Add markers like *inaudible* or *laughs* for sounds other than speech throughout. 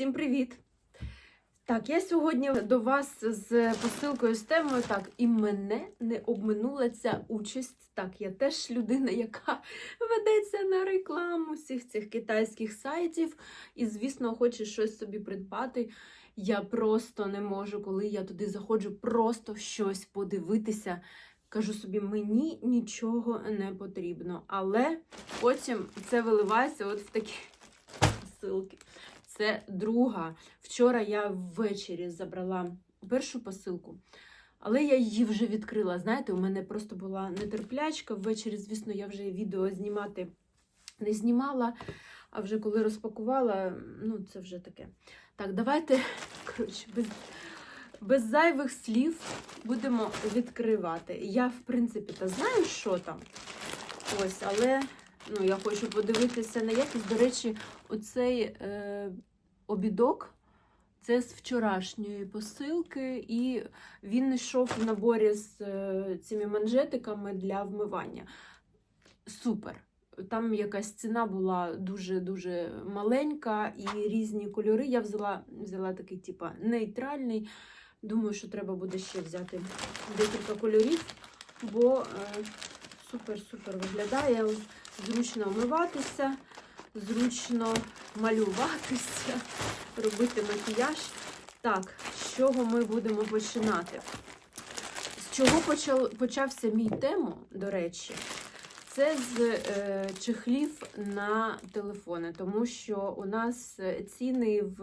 Всім привіт! Так, я сьогодні до вас з посилкою з темою. Так, і мене не обминула ця участь. Так, я теж людина, яка ведеться на рекламу всіх цих китайських сайтів. І, звісно, хоче щось собі придбати. Я просто не можу, коли я туди заходжу, просто щось подивитися. Кажу собі, мені нічого не потрібно. Але потім це виливається от в такі посилки. Це друга. Вчора я ввечері забрала першу посилку, але я її вже відкрила. Знаєте, у мене просто була нетерплячка. Ввечері, звісно, я вже відео знімати не знімала, а вже коли розпакувала, ну, це вже таке. Так, давайте, *laughs* коротше, без, без зайвих слів будемо відкривати. Я, в принципі, та знаю, що там. Ось, але ну, я хочу подивитися на якість. До речі, оцей е, обідок це з вчорашньої посилки, і він йшов в наборі з е, цими манжетиками для вмивання. Супер! Там якась ціна була дуже-дуже маленька і різні кольори. Я взяла, взяла такий, типа, нейтральний. Думаю, що треба буде ще взяти декілька кольорів, бо супер-супер виглядає. Зручно вмиватися, зручно малюватися, робити макіяж. Так, з чого ми будемо починати? З чого почав, почався мій тему, до речі, це з е, чехлів на телефони, тому що у нас ціни в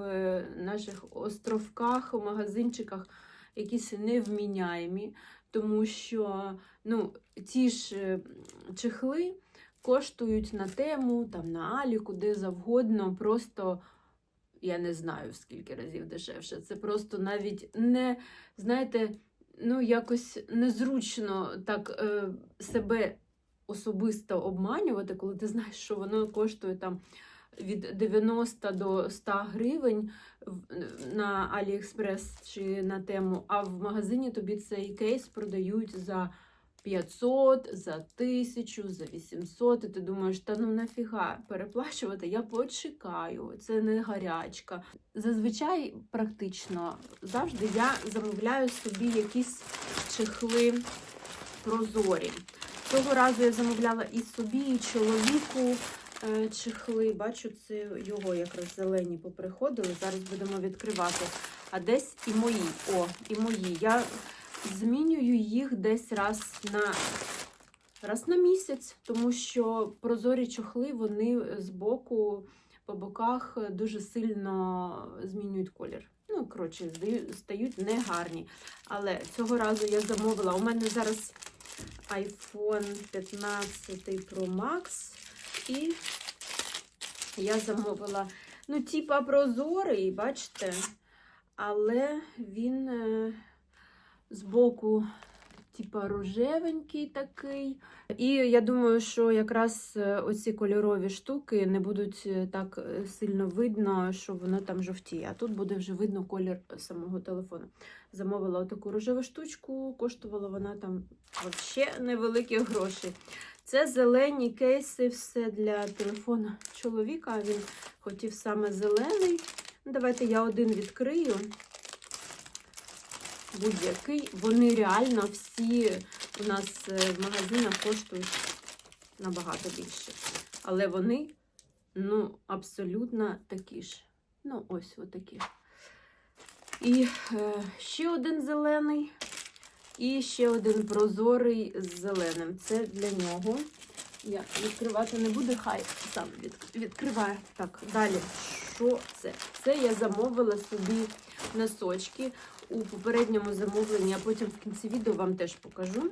наших островках, у магазинчиках якісь невміняємі, тому що ну, ті ж е, чехли коштують на тему, там на Аліку, де завгодно, просто я не знаю скільки разів дешевше. Це просто навіть не, знаєте, ну якось незручно так е, себе особисто обманювати, коли ти знаєш, що воно коштує там від 90 до 100 гривень на Аліекспрес чи на тему, а в магазині тобі цей кейс продають за 500, за 1000, за 800, і ти думаєш, та ну нафіга переплачувати, я почекаю, це не гарячка. Зазвичай практично завжди я замовляю собі якісь чехли прозорі. Цього разу я замовляла і собі, і чоловіку е, чехли. Бачу, це його якраз зелені поприходили. Зараз будемо відкривати. А десь і мої. О, і мої. Я змінюю їх десь раз на раз на місяць, тому що прозорі чохли вони з боку, по боках дуже сильно змінюють колір. Ну, коротше, стають негарні. Але цього разу я замовила. У мене зараз iPhone 15 Pro Max. І я замовила, ну, типа прозорий, бачите, але він е, збоку, типа рожевенький такий. І я думаю, що якраз е, оці кольорові штуки не будуть е, так е, сильно видно, що воно там жовтіє. А тут буде вже видно колір самого телефону. Замовила отаку рожеву штучку, коштувала вона там взагалі невеликі гроші. Це зелені кейси, все для телефона чоловіка. Він хотів саме зелений. Ну, Давайте я один відкрию. Будь-який. Вони реально всі у нас е, в магазинах коштують набагато більше. Але вони, ну, абсолютно такі ж. Ну, ось отакі. І е, ще один зелений. І ще один прозорий з зеленим. Це для нього. Я відкривати не буду, хай сам від, відкриває. Так, далі. Що це? Це я замовила собі носочки у попередньому замовленні, а потім в кінці відео вам теж покажу.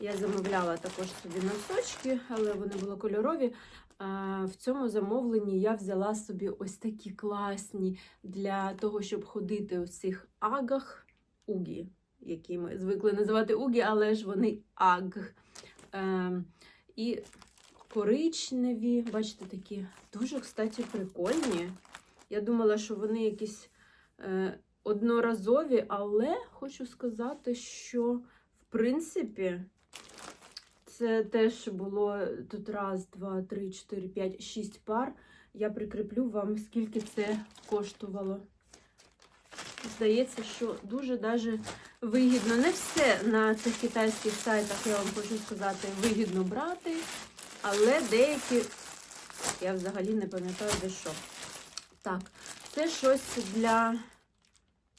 Я замовляла також собі носочки, але вони були кольорові. В цьому замовленні я взяла собі ось такі класні для того, щоб ходити у цих агах угі які ми звикли називати угі, але ж вони аг. І коричневі, бачите, такі дуже, кстати, прикольні. Я думала, що вони якісь е, одноразові, але хочу сказати, що, в принципі, це теж було тут раз, два, три, чотири, п'ять, шість пар. Я прикріплю вам, скільки це коштувало. Здається, що дуже даже вигідно. Не все на цих китайських сайтах, я вам хочу сказати, вигідно брати, але деякі я взагалі не пам'ятаю де що. Так, це щось для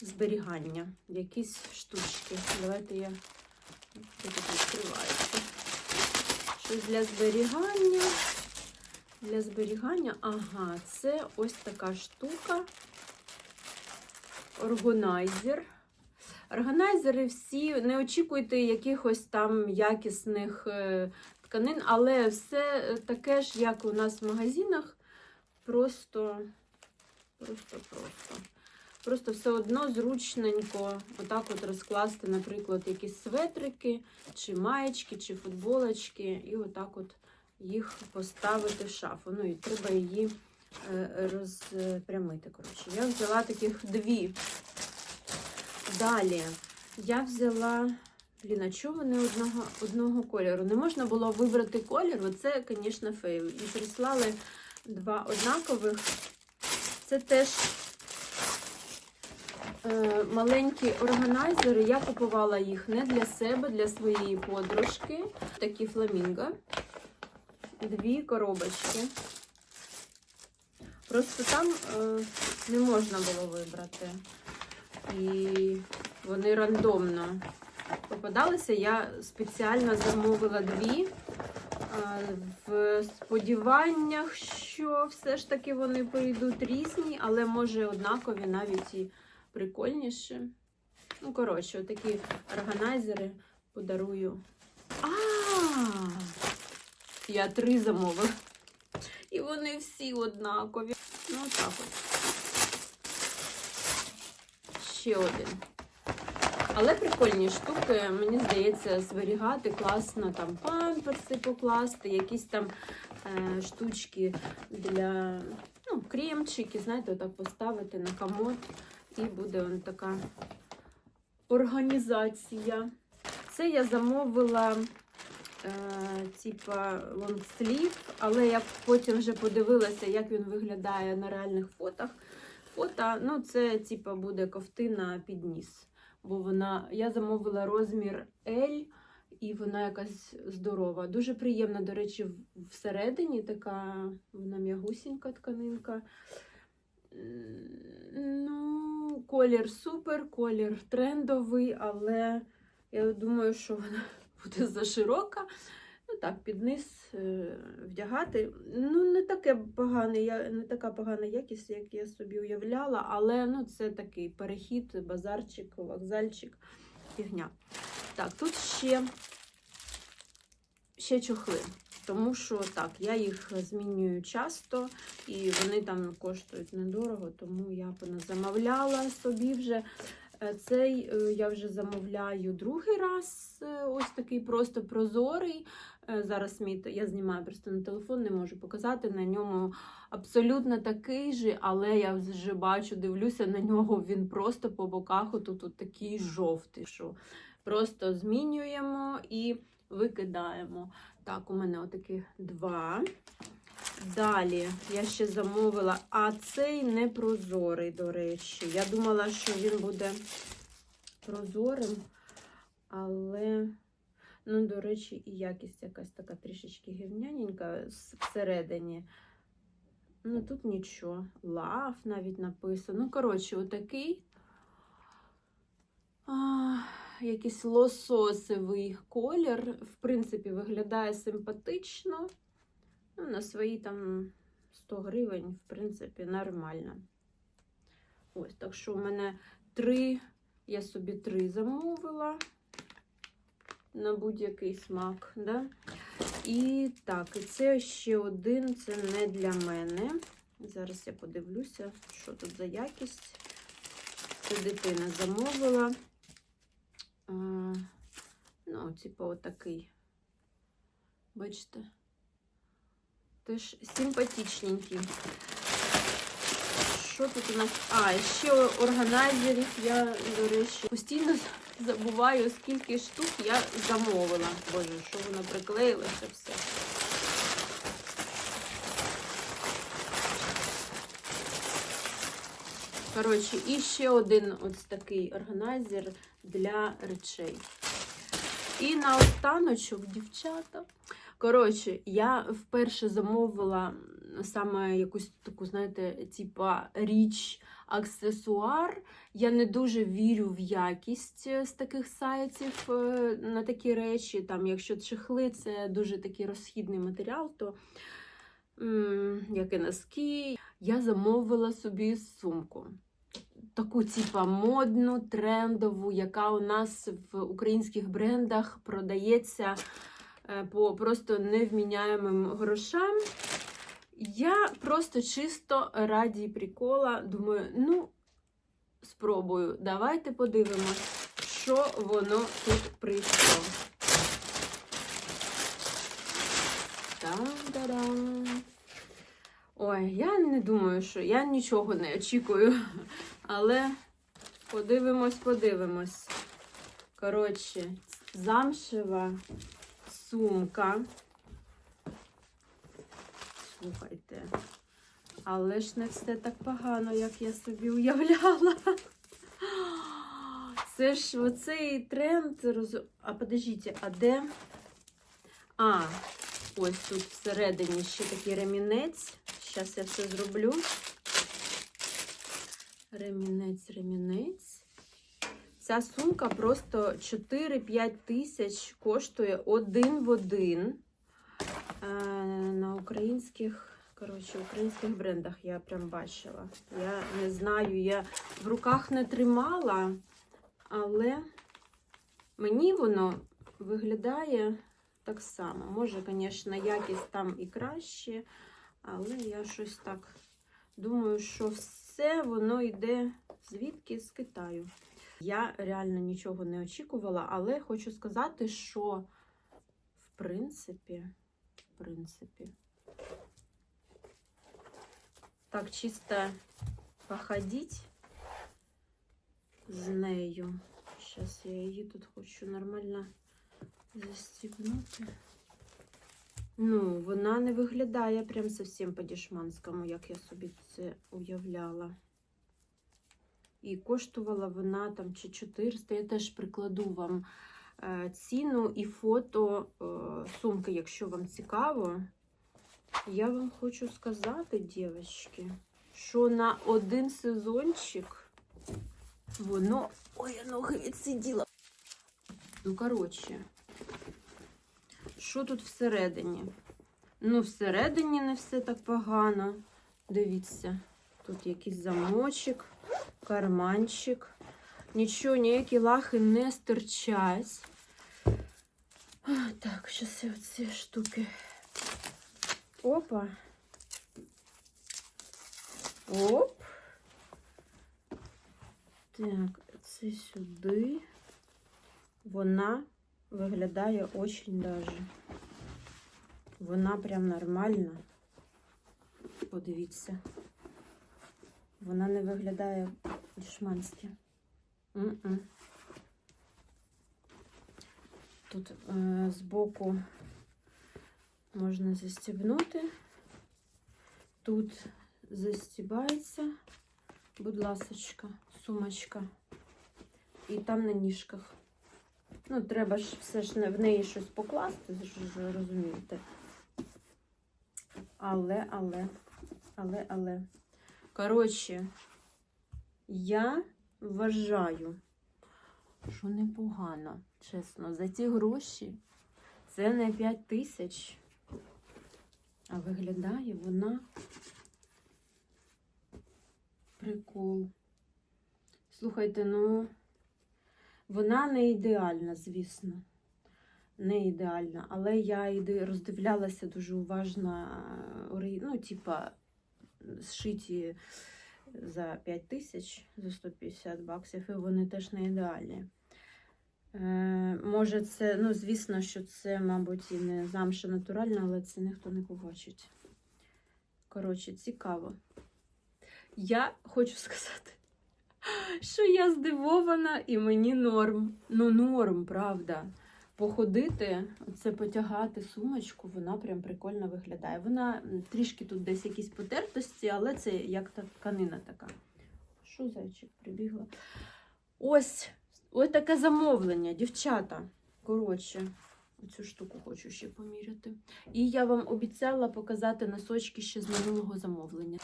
зберігання. Якісь штучки. Давайте я тут відкривається. Щось для зберігання. Для зберігання, ага, це ось така штука. Органайзер. Органайзери всі, не очікуйте якихось там якісних е, тканин, але все таке ж, як у нас в магазинах. просто, Просто, просто, просто. Все одно зручненько отак от розкласти, наприклад, якісь светрики, чи маєчки, чи футболочки, і отак от їх поставити в шафу. Ну і треба її е, розпрямити. Коротше. Я взяла таких дві. Далі я взяла. Блін, чого вони одного, одного кольору? Не можна було вибрати колір, оце, звісно, фейл. І прислали два однакових. Це теж е, маленькі органайзери. Я купувала їх не для себе, для своєї подружки. Такі фламінго. Дві коробочки. Просто там е, не можна було вибрати. І вони рандомно попадалися. Я спеціально замовила дві. е, В сподіваннях, що все ж таки вони прийдуть різні, але може однакові навіть і прикольніші. Ну, коротше, отакі органайзери подарую. А! Я три замовила. І вони всі однакові. Ну, так от. Ще один. Але прикольні штуки, мені здається, зберігати класно там памперси покласти, якісь там е, штучки для ну, кремчики, знаєте, отак поставити на комод, і буде он така організація. Це я замовила е, типа лонгслів, але я потім вже подивилася, як він виглядає на реальних фотах. Фото, ну, це типа буде ковтина під ніс. Бо вона, я замовила розмір L, і вона якась здорова. Дуже приємна, до речі, всередині така вона м'ягусінька тканинка. Ну, колір супер, колір трендовий, але я думаю, що вона *laughs* буде заширока. Ну так, під низ е, вдягати. Ну, не таке погане, не така погана якість, як я собі уявляла, але ну, це такий перехід, базарчик, вокзальчик, фігня. Так, тут ще, ще чохли. Тому що так, я їх змінюю часто, і вони там коштують недорого, тому я замовляла собі вже. Е, Цей е, я вже замовляю другий раз. е, Ось такий просто прозорий. Зараз мій я знімаю просто на телефон, не можу показати. На ньому абсолютно такий же, але я вже бачу, дивлюся на нього. Він просто по боках отут от такий жовтий. Що просто змінюємо і викидаємо. Так, у мене отакі два. Далі я ще замовила, а цей не прозорий, до речі. Я думала, що він буде прозорим, але, ну, до речі, і якість якась така трішечки гівняненька всередині. Ну, тут нічого. Лав навіть написано. Ну, коротше, отакий. Якийсь лососевий колір. В принципі, виглядає симпатично. Ну, на свої там 100 гривень, в принципі, нормально. Ось, так що у мене три, я собі три замовила на будь-який смак. Да? І так, і це ще один, це не для мене. Зараз я подивлюся, що тут за якість. Це дитина замовила. Ну, типу, отакий. Бачите? Теж симпатичненький. Що тут у нас? А, ще органайзерів я, до речі, постійно *laughs* забуваю, скільки штук я замовила. Боже, що воно приклеїлося все. Коротше, і ще один ось такий органайзер для речей. І наостаночок, дівчата. Коротше, я вперше замовила саме якусь таку, знаєте, типа річ, аксесуар. Я не дуже вірю в якість з таких сайтів е, на такі речі. Там, якщо чехли, це дуже такий розхідний матеріал, то як і носки, я замовила собі сумку. Таку, типа, модну, трендову, яка у нас в українських брендах продається е, по просто невміняємим грошам. Я просто чисто раді прикола думаю, ну, спробую. Давайте подивимось, що воно тут прийшло. Там-дарам. Ой, я не думаю, що я нічого не очікую. Але подивимось, подивимось. Коротше, замшева сумка. Слухайте. Але ж не все так погано, як я собі уявляла. Це ж оцей тренд. роз- А подождіть, а де? А, ось тут всередині ще такий ремінець. Зараз я все зроблю. Ремінець, ремінець. Ця сумка просто 4-5 тисяч коштує один в один. Е, на українських, коротше, українських брендах я прям бачила. Я не знаю, я в руках не тримала, але мені воно виглядає так само. Може, звісно, якість там і краще, але я щось так думаю, що все воно йде звідки з Китаю. Я реально нічого не очікувала, але хочу сказати, що в принципі, в принципі, так чисто походіть з нею. Зараз я її тут хочу нормально застібнути. Ну, вона не виглядає прям зовсім по-дішманському, як я собі це уявляла. І коштувала вона там чи 400. Я теж прикладу вам е, ціну і фото е, сумки, якщо вам цікаво. Я вам хочу сказати, дівчатки, що на один сезончик воно. Ой, я ноги відсиділа. Ну, коротше, що тут всередині? Ну, всередині не все так погано. Дивіться, тут якийсь замочок, карманчик. Нічого, ніякі лахи не стирчать. Так, зараз я оці штуки. Опа. Оп. Так, це сюди. Вона виглядає очень даже. Вона прям нормальна. Подивіться. Вона не виглядає дешманськи. Тут е, збоку можна застібнути. Тут застібається, будь ласочка, сумочка. І там на ніжках. Ну, треба ж все ж в неї щось покласти, розумієте. Але, але, але, але. Коротше, я вважаю, що непогано, чесно, за ці гроші це не 5 тисяч, а виглядає вона прикол. Слухайте, ну, вона не ідеальна, звісно. Не ідеальна, але я роздивлялася дуже уважно, е, ну, типа, зшиті за 5 тисяч, за 150 баксів, і вони теж не ідеальні. Е, може, це, ну, звісно, що це, мабуть, і не замша натуральна, але це ніхто не побачить. Коротше, цікаво. Я хочу *laughs* сказати, що я здивована і мені норм. Ну, норм, правда. Походити, це потягати сумочку, вона прям прикольно виглядає. Вона трішки тут десь якісь потертості, але це як та тканина така. Що зайчик прибігла? Ось, ось таке замовлення, дівчата. Коротше, цю штуку хочу ще поміряти. І я вам обіцяла показати носочки ще з минулого замовлення.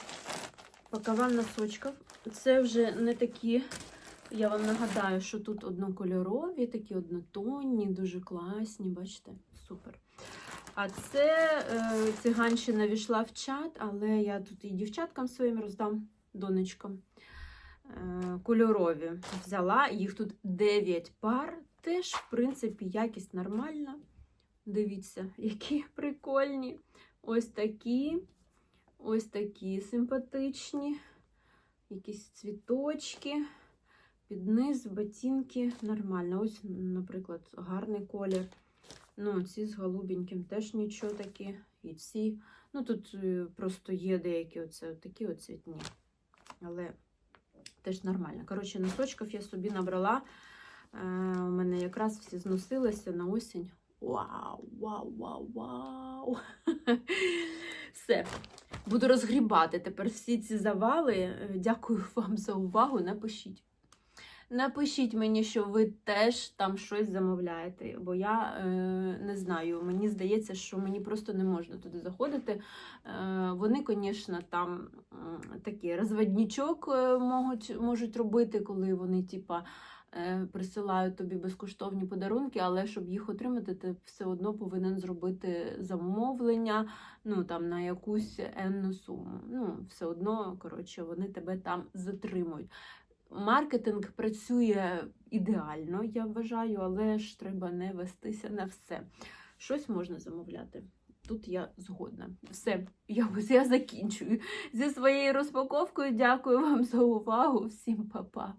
Пакова носочків. Це вже не такі. Я вам нагадаю, що тут однокольорові, такі однотонні, дуже класні, бачите? Супер. А це е, циганщина війшла в чат, але я тут і дівчаткам своїм роздам, донечкам. Е, кольорові взяла. Їх тут 9 пар. Теж, в принципі, якість нормальна. Дивіться, *laughs* які прикольні. Ось такі. Ось такі симпатичні. Якісь цвіточки. Під низ, ботинки нормально. Ось, наприклад, гарний колір. Ну, ці з голубеньким теж нічого такі. І ці. Ну, тут е, просто є деякі оце, такі оцвітні. Але теж нормально. Коротше, носочків я собі набрала. Е, у мене якраз всі зносилися на осінь. Вау, вау, вау, вау. *laughs* Все. Буду розгрібати тепер всі ці завали. Е, Дякую *laughs* вам за увагу. Напишіть. Напишіть мені, що ви теж там щось замовляєте, бо я е, не знаю. Мені здається, що мені просто не можна туди заходити. Е, вони, звісно, там м, такий розводнічок е, можуть, можуть робити, коли вони, типа. Е, Присилають тобі безкоштовні подарунки, але щоб їх отримати, ти все одно повинен зробити замовлення ну, там, на якусь енну суму. Ну, все одно, коротше, вони тебе там затримують. Маркетинг працює ідеально, я вважаю, але ж треба не вестися на все. Щось можна замовляти. Тут я згодна. Все, я, *laughs* я закінчую зі своєю розпаковкою. Дякую вам за увагу. Всім па-па.